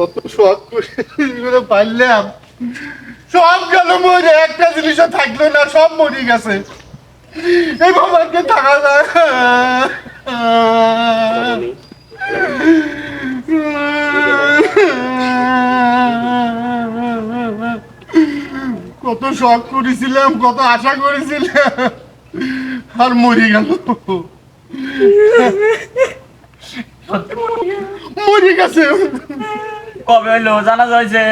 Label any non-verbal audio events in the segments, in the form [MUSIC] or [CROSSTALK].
কত শখ করে পারলাম। সব গেল মরে, একটা জিনিসও থাকল না, সব মরে গেছে। এই বাবাকে থাকা যায়। কত শখ করেছিলাম, কত আশা করেছিলাম, আর মরে গেল। মরে গেছে। কবে হইল জানা যাইছে?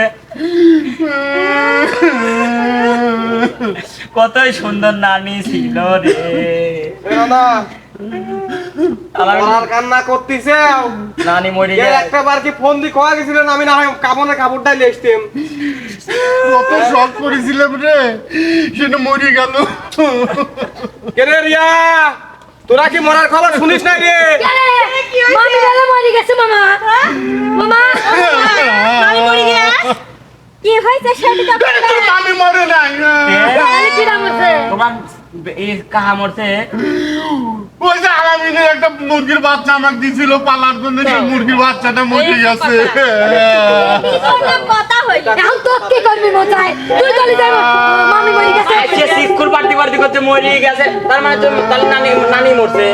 কতই সুন্দর নানি ছিল রে। কান্না করতেছে নানি মরে এই গেছে একটা বার কি ফোন দিয়ে কোয়া গেছিলেন আমি না হয় কাপড়ে কত শখ করেছিলাম রে সেটা মরে গেল। রিয়া? তোরা কি মরার খবর শুনিস না রে? মামি দাদা মরে গেছে মামা। মামা। [LAUGHS] মামি মরে গেছে? কি হয়েছে সেটা তো তোর মরে নাই। তাহলে কি নাম আছে তোমার এই কাহা মরছে? ওই যে আলামিনের একটা মুরগির বাচ্চা আমাকে দিছিল পালার জন্য সেই মুরগির বাচ্চাটা মরে গেছে। কথা। হইল? এখন তো কি করবি মজাই তুই চলে যাই মামি মরে গেছে। আজকে স্কুল পার্টি পার্টি করতে মরে গেছে। তার মানে তুমি তাহলে নানি নানি মরছে।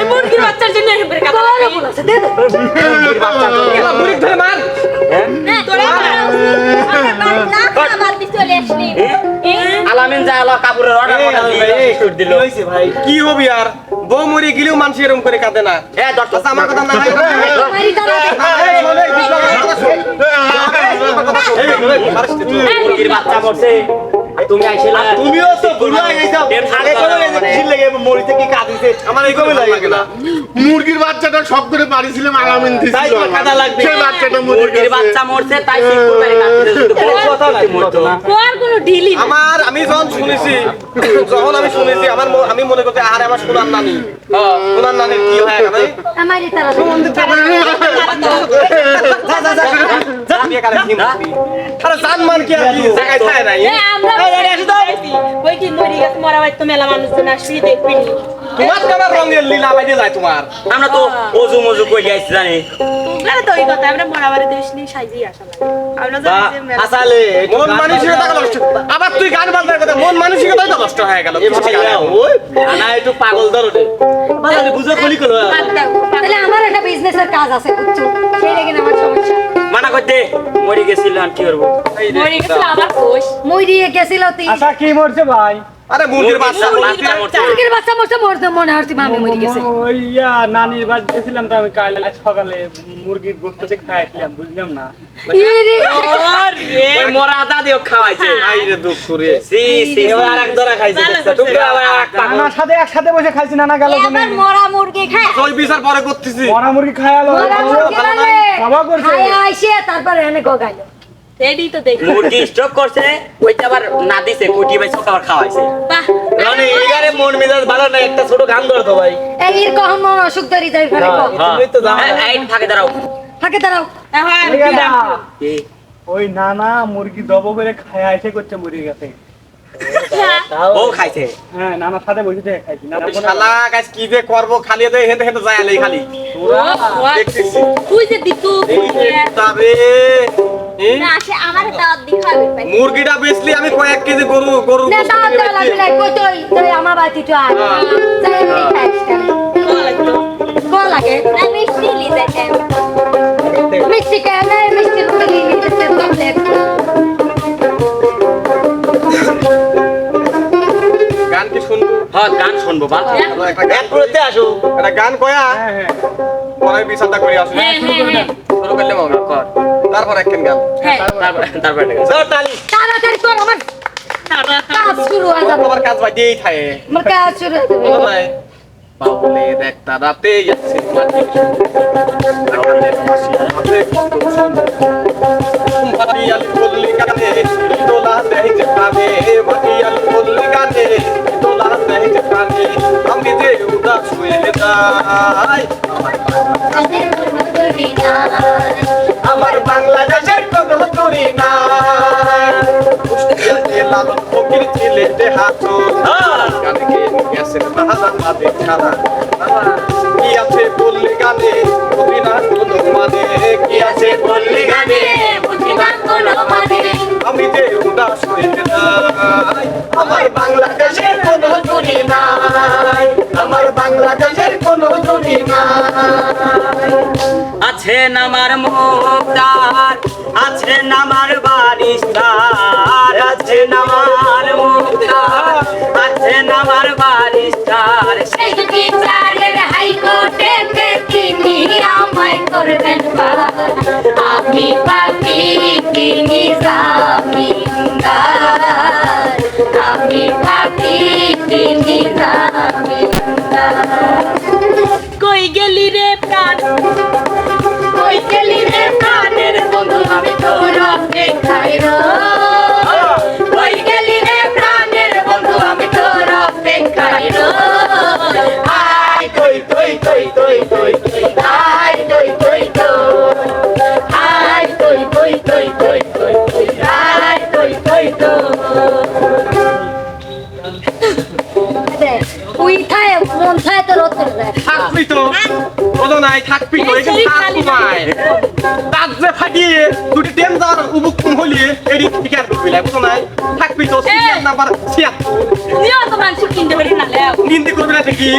এই মুরগির বাচ্চার জন্য এবারে কথা বলেছে দে দে মুরগির বাচ্চা ধরে কাপড়ের অর্ডার দিল কি ভাই কি হবি আর বউ মরে গেলেও মানুষ এরকম করে কাঁদে না এ দর্শক আচ্ছা, আমার কথা না হয়। মুরগির বাচ্চা তুমি আইছিলা তুমিও তো বুড়ো হয়ে লেগে মরিতে কি কাঁদিছে আমার এই কমে লাগে না। মুরগির বাচ্চাটা সব করে পারিছিলাম আলামিন তাই দিছিল তোমার কাদা লাগবে। সেই বাচ্চাটা মুরগির বাচ্চা মরছে তাই স্কুল পার্টি কাটতে কথা নাই, মরতো না কোয়ার কোনো ঢিলি আমার আমি যখন শুনেছি যখন আমি শুনেছি আমার আমি মনে করছি আরে আমার সোনার নানি। সোনার নানির কি হয় গেল আমারই তারা কি? আরে জান মান কি আর কি? জায়গায় থাকে নাই। আমরা বইটি মরি গেছে মরা বাড়ি তো মেলা মানুষজন আসবি দেখবি তোমার কেমন রঙের লীলা বাইরে যায় তোমার। আমরা তো অজু মজু করে আইছি জানি। তোমরা তো ওই কথা আমরা মরা দেশ নিয়ে সাজিয়ে আসা আমরা বা, জানি যে মেলা- আসালে মন মানসিকতা নষ্ট। আবার তুই গান বাজনার কথা মন মানসিকতাই তো নষ্ট হয়ে গেল। এ ভাইয়া, ওই, না, একটু পাগল ধরো বাজারে বুঝে খুলি করো তাহলে আমার একটা বিজনেসের কাজ আছে বুঝছ? সেই লেগে আমার সমস্যা। মানা করতে মরে গেছিল আর কি করব। মরে গেছিল আমার কোষ। মরিয়ে গেছিল তুই। আশা কি মরছে ভাই? আরে মুরগির বাচ্চা মুরগির বাচ্চা। মরছে মরছে মনে হচ্ছে মামি মরে গেছে। ইয়া নানির বাড়ি গেছিলাম তো আমি কাল সকালে মুরগির দিয়ে খাইছিলাম বুঝলাম না। ওই মরা দাদিও খাওয়াইছে। আই রে দুঃখ রে। সি সি আর এক ধরা খাইছে তুমি আবার এক নানার সাথে একসাথে বসে খাইছি নানা গেল মরা মুরগি খায়। ওই বিচার পরে করতেছি। মরা মুরগি খায়ালো বাবা করছে। খায় তারপরে এনে গগাইলো। এডি তো দেখ। মুরগি স্টক করছে ওইটা আবার না দিছে কোটি ভাই আবার খাওয়াইছে। বাহ। মানে এইবারে মন মেজাজ ভালো না একটা ছোট গান ধরতো ভাই। এই এর কখন মন অসুখ ধরি যাই ফেলে তুমি তো জানো। এই, এই দাঁড়াও। থাকে দাঁড়াও। ঠিক আছে না। এই, ওই নানা মুরগি দব করে খায়া আইসে করছে মুরগি গেছে ও খাইছে। হ্যাঁ নানার সাথে বসে থেকে খাইছি। নানা শালা গাছ কি যে করব খালি দে হেঁটে হেঁটে যায় আলেই খালি। তুই যে দিতু তবে আমার মুরগিটা বেচলি আমি কয়েক কেজি গরু গরু না গোশত দাওয়াত কিনে দেওয়া হ্যাঁ গান শুনব বাল একটা গান এক করতে আসো। একটা গান কয়া? হ্যাঁ হ্যাঁ। পরে বিচারটা করে আসো। হ্যাঁ হ্যাঁ হ্যাঁ। শুরু করলে মগা কর। তারপর একখান গান। হ্যাঁ। তারপর তারপর। ধর তালি। তাড়াতাড়ি কর আমার। কাজ শুরু হয়ে যাবে। তোমার কাজ বাজেই থাকে আমার কাজ শুরু হয়ে যাবে। বাউলের একটা রাতে যাচ্ছে মাটি। আকাশের পাশে সুন্দর। মাটিয়ালি বললি গানে প্রাণে আমি যে উদাস হয়ে যাই। আমার বাংলাদেশের কদর করি না লালন ফকির গেছেন ছাড়া আছে বললে গানে কবি না কোনো মানে কি আমার মুক্তার আছেন আমার বারিস্তার আছেন আমার মুক্তার আছেন আমার বারিস্তার। সেই বিচারের হাইকোর্টে তিনি আমায় করবেন। আমি পাপি তিনি জামিনদার আমি পাপি তিনি জামিনদার কই গেলি রে প্রাণ? থাকবি তো? বলো নাই থাকবি তো? এখানে থাকব নাই দাঁত যে ফাটিয়ে দুটি ডেঞ্জার উবুকুম হলিয়ে এডি ঠিকার করবি না বুঝো নাই? থাকবি তো? সিরিয়াল নাম্বার ছিয়াত্তর। নিন্দি করবি না দেখি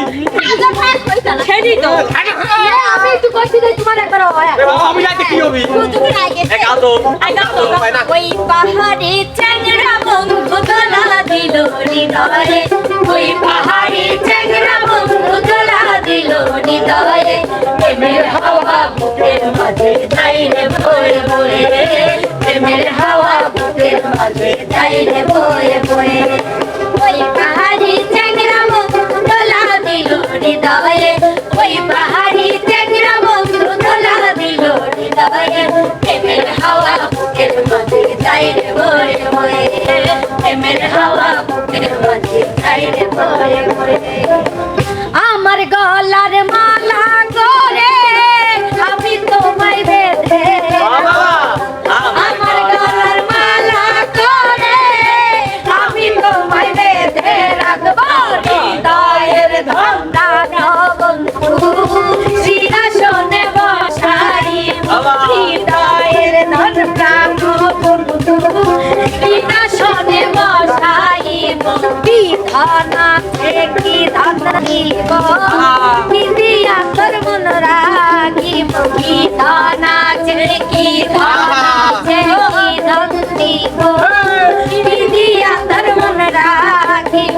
ওই পাহাড়ে চ্যাংরা বন্ধু দিল ওই পাহাড়ে চ্যাংরা বন্ধু দিল হৃদয়ে প্রেমের হাওয়া বুকের মাঝে যাই রে বয়ে বয়ে প্রেমের হাওয়া বুকের মাঝে যাই রে বয়ে বয়ে ওই পাহাড়ি চ্যাংরা বন্ধু তোলা দিল হৃদয়ে ওই পাহাড়ি চ্যাংরা বন্ধু তোলা দিল হৃদয়ে প্রেমের হাওয়া বুকের মাঝে যাই রে বয়ে বয়ে প্রেমের হাওয়া বুকের মাঝে যাই রে বয়ে বয়ে গলার মালা করে আমি তোমায় বেঁধে আমার গলার মালা করে আমি তোমায় বেঁধে রাখব হৃদয়ের ধন্দা বন্ধু সিংহাসনে বসাইব হৃদয়ের ধন প্রাণ বন্ধু সিংহাসনে বসাইব বিধানা কি ধান বিধানা কি ধানা কি ধান দিব বিদিয়া তোর মন রাখিব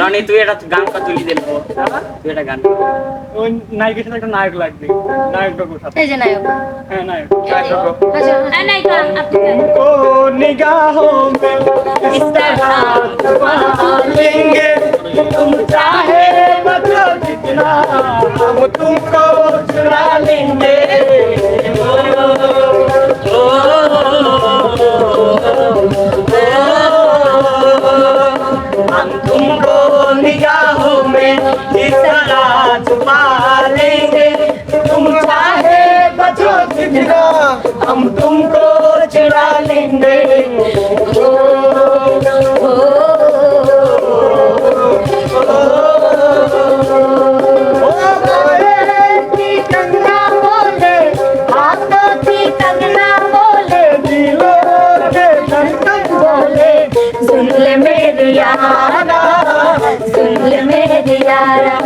রনি তুই এটা গান কা তুলি দিল তুই এটা গান ওই নায়কের সাথে একটা নায়ক লাগবে নায়কটা কোথা এই যে নায়ক হ্যাঁ নায়ক না না এটা আপনি ও নিগাহোं में इस तरह लेंगे तुम चाहे बता जितना हम तुमको चुरा लेंगे के धड़कन बोले सुन ले मेरी यारा सुन ले मेरी यारा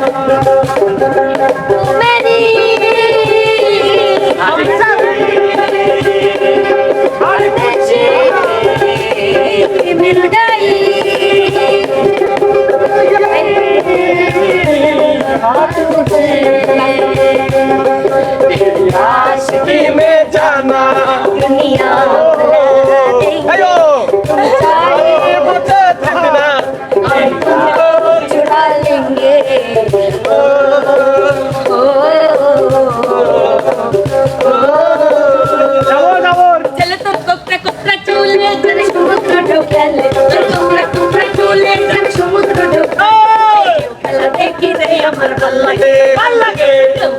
আমার ভালো লাগে। ভালো লাগে।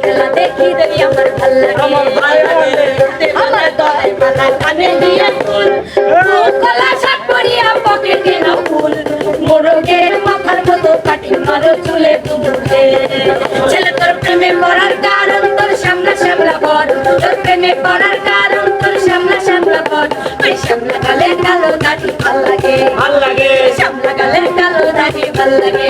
খেলা দেখি রে আমার ভালো লাগে। আমার ভালো লাগে। আমার মালা কানে দিয়ে ফুল। কলা শাক করিয়া পকেটে না ফুল। মোরগের মাথার মতো কাটি মারো চুলে দুধে ছেলে তোর প্রেমে পড়ার কারণ তোর সামনা সামলা বর তোর প্রেমে পড়ার কারণ তোর সামনা সামলা বর ওই সামলা গালের কালো দাড়ি ভালো লাগে। ভালো লাগে। সামলা গালের কালো দাড়ি ভালো লাগে।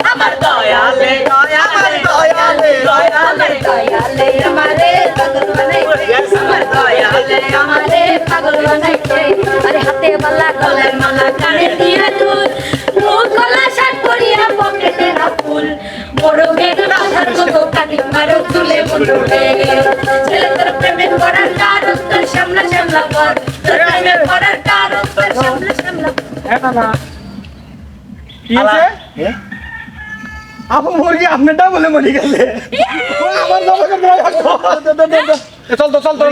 সামলা পর তোর প্রেমে পড়ার কারণ তোর সামলা সামলা হ্যাঁ না না কি হয়েছে আপু মুরগি আপনারটা বলে মরে গেলে আমার রাখো। চল তো চল তো